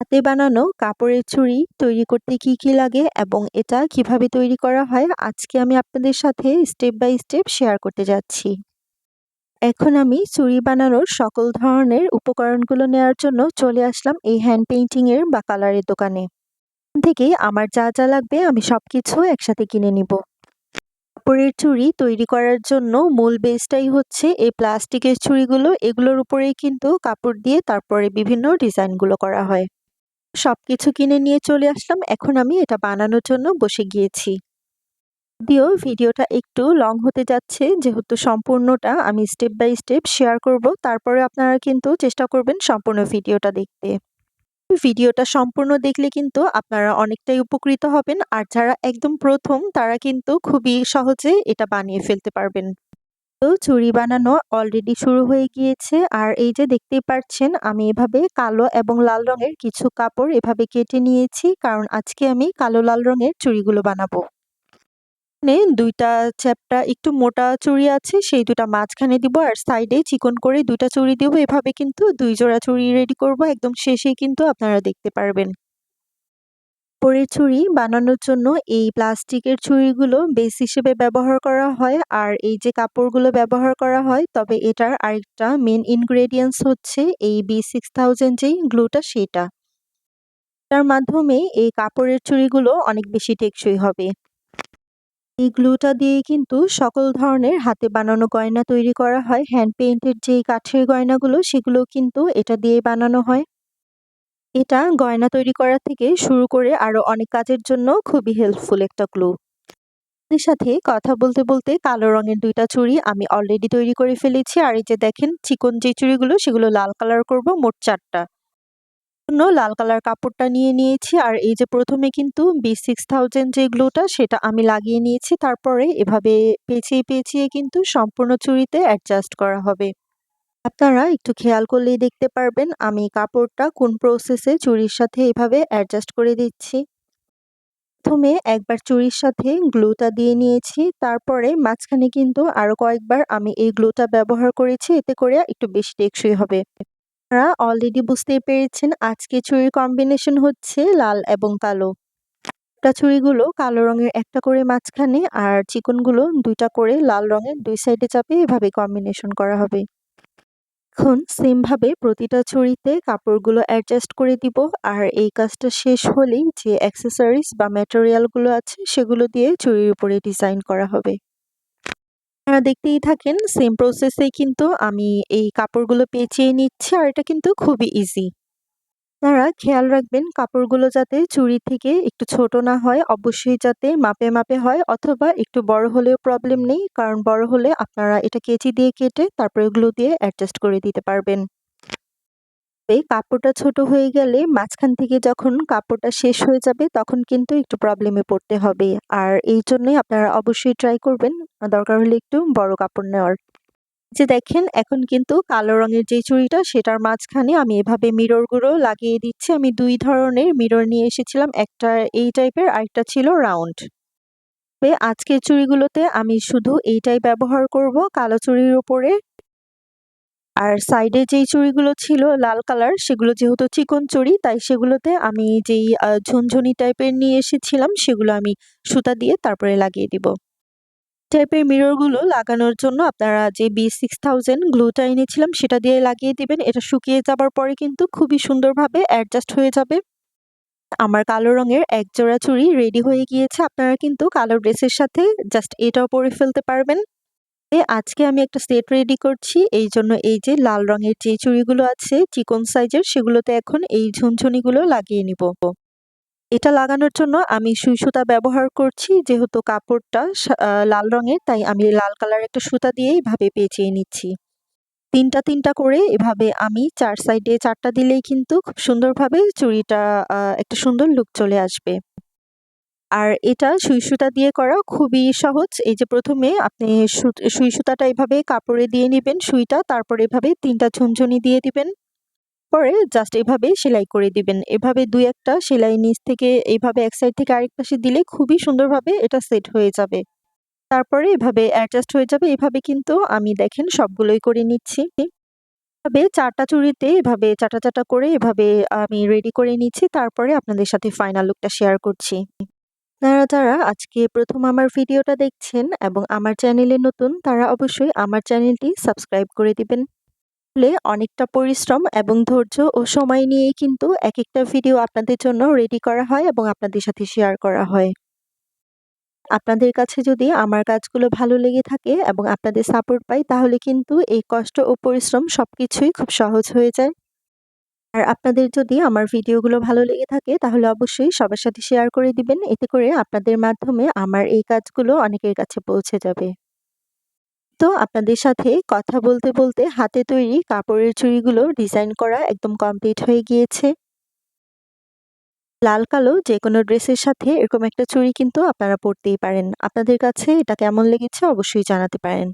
হাতে বানানো কাপড়ের চুড়ি তৈরি করতে কি, কি লাগে এবং এটা কীভাবে তৈরি করা হয় আজকে আমি আপনাদের সাথে স্টেপ বাই স্টেপ শেয়ার করতে যাচ্ছি। এখন আমি চুড়ি বানানোর সকল ধরনের উপকরণগুলো নেওয়ার জন্য চলে আসলাম এই হ্যান্ড পেইন্টিং এর বা কালারের দোকানে। থেকে আমার যা, যা লাগবে আমি সব কিছু একসাথে কিনে নিব। কাপড়ের চুড়ি তৈরি করার জন্য মূল বেসটাই হচ্ছে এই প্লাস্টিকের চুড়িগুলো এগুলোর উপরেই কিন্তু কাপড় দিয়ে তারপরে বিভিন্ন ডিজাইনগুলো করা হয় সবকিছু কিনে নিয়ে চলে আসলাম। এখন আমি এটা বানানোর জন্য বসে গিয়েছি। যদিও ভিডিওটা একটু লং হতে যাচ্ছে। যেহেতু সম্পূর্ণটা আমি স্টেপ বাই স্টেপ শেয়ার করব, তারপরে আপনারা কিন্তু চেষ্টা করবেন সম্পূর্ণ ভিডিওটা দেখতে। ভিডিওটা সম্পূর্ণ দেখলে কিন্তু আপনারা অনেকটাই উপকৃত হবেন। আর যারা একদম প্রথম, তারা কিন্তু খুবই সহজে এটা বানিয়ে ফেলতে পারবেন। চুড়ি বানানো অলরেডি শুরু হয়ে গিয়েছে। আর এই যে দেখতেই পাচ্ছেন আমি এভাবে কালো এবং লাল রঙের কিছু কাপড় এভাবে কেটে নিয়েছি, কারণ আজকে আমি কালো লাল রঙের চুড়িগুলো বানাবো। দুইটা চ্যাপটা, একটু মোটা চুড়ি আছে, সেই দুটা মাঝখানে দিব আর সাইডে চিকন করে দুইটা চুড়ি দিব। এভাবে কিন্তু দুই জোড়া চুড়ি রেডি করব। একদম শেষে কিন্তু আপনারা দেখতে পারবেন। পরের ছুরি বানানোর জন্য এই প্লাস্টিকের ছুরিগুলো বেস হিসেবে ব্যবহার করা হয়। আর এই যে কাপড়গুলো ব্যবহার করা হয়, তবে এটার আরেকটা মেন ইনগ্রেডিয়েন্টস হচ্ছে এই বি সিক্স থাউজেন্ড যেই গ্লুটা সেটা। তার মাধ্যমে এই কাপড়ের চুড়িগুলো অনেক বেশি টেকসই হবে। এই গ্লুটা দিয়ে কিন্তু সকল ধরনের হাতে বানানো গয়না তৈরি করা হয়। হ্যান্ড পেইন্টের যেই কাঠের গয়নাগুলো, সেগুলো কিন্তু এটা দিয়ে বানানো হয়। এটা গয়না তৈরি করা থেকে শুরু করে আরও অনেক কাজের জন্য খুবই হেল্পফুল একটা ক্লু এর সাথে কথা বলতে বলতে কালো রঙের দুইটা চুড়ি আমি অলরেডি তৈরি করে ফেলেছি। আর এই যে দেখেন, চিকন যে চুড়িগুলো, সেগুলো লাল কালার করব, মোট চারটা। জন্য লাল কালার কাপড়টা নিয়ে নিয়েছি। আর এই যে প্রথমে কিন্তু বি সিক্স থাউজেন্ড যে গ্লুটা সেটা আমি লাগিয়ে নিয়েছি। তারপরে এভাবে পেঁচিয়ে পেঁচিয়ে কিন্তু সম্পূর্ণ চুড়িতে অ্যাডজাস্ট করা হবে। আপনারা একটু খেয়াল করলেই দেখতে পারবেন আমি কাপড়টা কোন প্রসেসে চুরির সাথে এভাবে অ্যাডজাস্ট করে দিচ্ছি। প্রথমে একবার চুরির সাথে গ্লুটা দিয়ে নিয়েছি, তারপরে মাঝখানে কিন্তু আরও কয়েকবার আমি এই গ্লুটা ব্যবহার করেছি, এতে করে একটু বেশি টেকসই হবে। আপনারা অলরেডি বুঝতেই পেরেছেন আজকে চুড়ির কম্বিনেশন হচ্ছে লাল এবং কালো। একটা চুড়িগুলো কালো রঙের একটা করে মাঝখানে আর চিকনগুলো দুইটা করে লাল রঙের দুই সাইডে চাপে এভাবে কম্বিনেশন করা হবে। এখন সেমভাবে প্রতিটা ছুরিতে কাপড়গুলো অ্যাডজাস্ট করে দিব। আর এই কাজটা শেষ হলেই যে অ্যাক্সেসরিজ বা ম্যাটেরিয়ালগুলো আছে, সেগুলো দিয়ে চুরির উপরে ডিজাইন করা হবে। আপনারা দেখতেই থাকেন সেম প্রসেসেই কিন্তু আমি এই কাপড়গুলো পেঁচিয়ে নিচ্ছি আর এটা কিন্তু খুবই ইজি আপনারা খেয়াল রাখবেন কাপড়গুলো যাতে চুড়ি থেকে একটু ছোট না হয়, অবশ্যই যাতে মাপে মাপে হয় অথবা একটু বড় হলেও প্রবলেম নেই। কারণ বড় হলে আপনারা এটা কেচি দিয়ে কেটে তারপরে গ্লু দিয়ে অ্যাডজাস্ট করে দিতে পারবেন। এই কাপড়টা ছোট হয়ে গেলে মাঝখান থেকে যখন কাপড়টা শেষ হয়ে যাবে তখন কিন্তু একটু প্রবলেমে পড়তে হবে। আর এই জন্যই আপনারা অবশ্যই ট্রাই করবেন। দরকার হলে একটু বড় কাপড় নেওয়ার। যে দেখেন, এখন কিন্তু কালো রঙের যে চুড়িটা, সেটার মাঝখানে আমি এভাবে মিররগুলো লাগিয়ে দিচ্ছি। আমি দুই ধরনের মিরর নিয়ে এসেছিলাম। একটা এই টাইপের আরেকটা ছিল রাউন্ড আজকের চুড়িগুলোতে আমি শুধু এইটাই ব্যবহার করব, কালো চুড়ির উপরে। আর সাইডে যেই চুড়িগুলো ছিল লাল কালার, সেগুলো যেহেতু চিকন চুড়ি, তাই সেগুলোতে আমি যেই ঝুনঝুনি টাইপের নিয়ে এসেছিলাম, সেগুলো আমি সুতা দিয়ে তারপরে লাগিয়ে দিব। টাইপের মিররগুলো লাগানোর জন্য আপনারা যে বি সিক্স থাউজেন্ড গ্লুটা এনেছিলাম সেটা দিয়ে লাগিয়ে দিবেন। এটা শুকিয়ে যাবার পরে কিন্তু খুবই সুন্দরভাবে অ্যাডজাস্ট হয়ে যাবে। আমার কালো রঙের এক জোড়া চুড়ি রেডি হয়ে গিয়েছে। আপনারা কিন্তু কালো ড্রেসের সাথে জাস্ট এটাও পরে ফেলতে পারবেন। আজকে আমি একটা সেট রেডি করছি। এই জন্য এই যে লাল রঙের যে চুড়িগুলো আছে, চিকন সাইজের সেগুলোতে এখন এই ঝুনঝুনিগুলো লাগিয়ে নিব। এটা লাগানোর জন্য আমি সুই সুতা ব্যবহার করছি, যেহেতু কাপড়টা লাল রঙের, তাই আমি লাল কালার একটা সুতা দিয়ে এভাবে পেঁচিয়ে নিচ্ছি। তিনটা তিনটা করে এভাবে আমি চার সাইডে চারটা দিলেই কিন্তু খুব সুন্দরভাবে চুড়িটা একটা সুন্দর লুক চলে আসবে। আর এটা সুই সুতা দিয়ে করা খুবই সহজ। এই যে প্রথমে আপনি সুই সুতাটা এভাবে কাপড়ে দিয়ে নেবেন সুইটা, তারপর এভাবে তিনটা ঝুনঝুনি দিয়ে দিবেন। পরে জাস্ট এভাবে সেলাই করে দিবেন। এভাবে দুই একটা সেলাই নিচ থেকে এইভাবে এক সাইড থেকে আরেক পাশে দিলে খুবই সুন্দরভাবে এটা সেট হয়ে যাবে। তারপরে এভাবে অ্যাডজাস্ট হয়ে যাবে। এভাবে কিন্তু আমি দেখেন সবগুলোই করে নিচ্ছি। তবে চারটা চুড়িতে এভাবে চাটা চাটা করে এভাবে আমি রেডি করে নিচ্ছি। তারপরে আপনাদের সাথে ফাইনাল লুকটা শেয়ার করছি। আপনারা যারা আজকে প্রথম আমার ভিডিওটা দেখছেন এবং আমার চ্যানেলে নতুন, তারা অবশ্যই আমার চ্যানেলটি সাবস্ক্রাইব করে দিবেন। হলে অনেকটা পরিশ্রম এবং ধৈর্য ও সময় নিয়ে কিন্তু এক একটা ভিডিও আপনাদের জন্য রেডি করা হয় এবং আপনাদের সাথে শেয়ার করা হয়। আপনাদের কাছে যদি আমার কাজগুলো ভালো লেগে থাকে এবং আপনাদের সাপোর্ট পাই, তাহলে কিন্তু এই কষ্ট ও পরিশ্রম সব কিছুই খুব সহজ হয়ে যায়। আর আপনাদের যদি আমার ভিডিওগুলো ভালো লেগে থাকে, তাহলে অবশ্যই সবার সাথে শেয়ার করে দিবেন। এতে করে আপনাদের মাধ্যমে আমার এই কাজগুলো অনেকের কাছে পৌঁছে যাবে। তো আপনাদের সাথে কথা বলতে বলতে হাতে তৈরি কাপড়ের চুড়িগুলো ডিজাইন করা একদম কমপ্লিট হয়ে গিয়েছে। লাল, কালো যে কোনো ড্রেসের সাথে এরকম একটা চুড়ি কিন্তু আপনারা পরতেই পারেন। আপনাদের কাছে এটা কেমন লেগেছে অবশ্যই জানাতে পারেন।